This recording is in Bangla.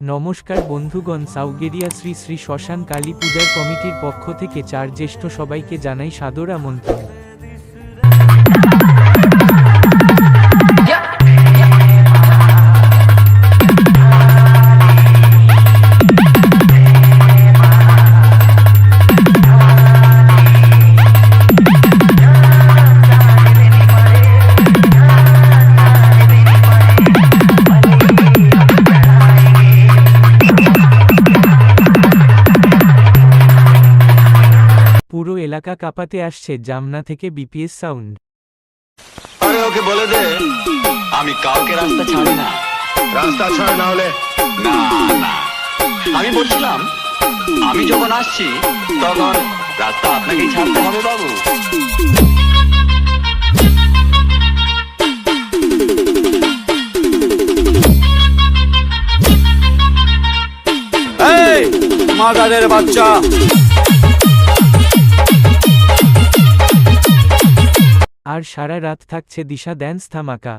নমস্কার বন্ধুগণ, সাউগেরিয়া শ্রী শ্রী শ্মশান কালী পূজার কমিটির পক্ষ থেকে চার জ্যেষ্ঠ সবাইকে জানাই সাদর আমন্ত্রণ। পুরো এলাকা কাঁপাতে আসছে জামনা থেকে বিপিএস সাউন্ড। আরে ওকে বলে দে আমি কাউকে রাস্তা ছাড়ি না। রাস্তা ছাড় না হলে? না না। আমি বলছিলাম আমি যখন আসছি তখন রাস্তা আপনাকেই ছাড়তে হবে বাবু। এই মাগাদের বাচ্চা। আর সারা রাত থাকছে দিশা ড্যান্স থামাকা